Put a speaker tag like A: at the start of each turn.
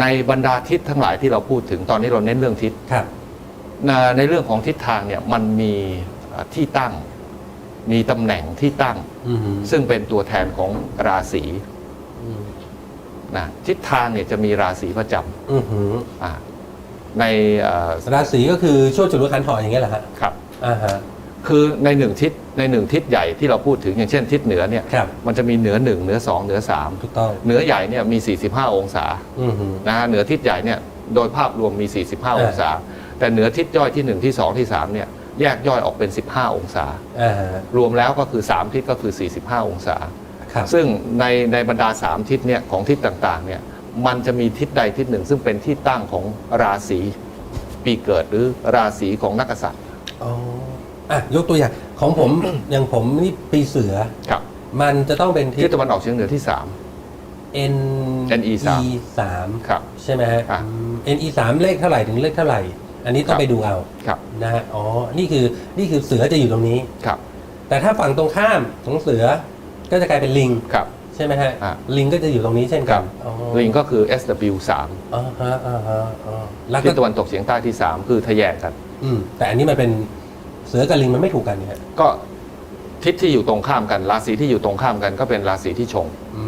A: ในบรรดาทิศทั้งหลายที่เราพูดถึงตอนนี้เราเน้นเรื่องทิศ
B: ครับ
A: นะในเรื่องของทิศทางเนี่ยมันมีเอ่อที่ตั้ง มีตำแหน่งที่ตั้ง
B: อือหือ
A: ซึ่งเป็นตัวแทนของราศี
B: อืม
A: นะทิศทางเนี่ยจะมีราศีประจ
B: อือหือำ
A: อ่าในเอ่อ
B: ราศีก็คือช่วงจุลคันถออย่างเงี้ยเหรอฮะ
A: ครับ
B: อ่าฮะ
A: คือในหนึ่งทิศในหนึ่งทิศใหญ่ที่เราพูดถึงอย่างเช่นทิศเหนือเนี่ย
B: ครับ
A: มันจะมีเหนือหนึ่งเหนือสองเหนือสาม
B: ถูกต้อง
A: เหนือใหญ่เนี่ยมี 45 องศา
B: อือหือ
A: นะฮะเหนือทิศใหญ่เนี่ยโดยภาพรวมมี 45 องศา แต่เหนือทิศย่อยที่ 1 ที่ 2 ที่3เนี่ยแยกย่อยออกเป็น 15 องศา
B: อ่าฮะ
A: รวมแล้วก็คือ 3 ทิศก็คือ 45 องศา
B: ครับ
A: ซึ่งในในบรรดา 3 ทิศเนี่ยของทิศต่างๆเนี่ยมันจะมีทิศใดทิศหนึ่ง ซึ่งเป็นที่ตั้งของราศีปีเกิดหรือราศีของนักกษัตริย์
B: อ๋อ อะยกตัวอย่างของผม อย่างผมนี่ปีเสือ
A: ครับ
B: มันจะต้องเป็นทิ
A: ทิ
B: ศ
A: ศตะวันออกเฉียงเหนือที่
B: N
A: NE สาม
B: สาม
A: ครับ
B: ใช่ไหมฮะ
A: อะ
B: อืม NE สามเลขเท่าไหร่ถึงเลขเท่าไหร่ อันนี้ต้อ
A: ครั
B: ง
A: บ
B: ไปดูเอา
A: 3ครับ
B: นะฮะอ๋อนี่คือนี่คือเสือจะอยู่ตรงนี้
A: ครับ
B: แต่ถ้าฝั่งตรงข้ามของเสือก็จะกลายเป็นลิง
A: ครับ
B: ใช่ไหมฮะ
A: อะ
B: ลิงก็จะอยู่ตรงนี้เช่น
A: ค
B: กั
A: รั
B: น
A: บ
B: อ๋อ
A: ลิงก็คือ SW 3
B: อ่าฮะอ่าฮะอ่าแล้ว
A: ทิ
B: ก็
A: ศตะวันตกเฉียงใต้ที่ 3 คือทะแยงกัน
B: อืมแต่อันนี้มันเป็น เสือกับลิงมันไม่ถูกกันเนี่ย
A: ก็ทิศที่อยู่ตรงข้ามกัน ราศีที่อยู่ตรงข้ามกันก็เป็นราศีที่ชง
B: อื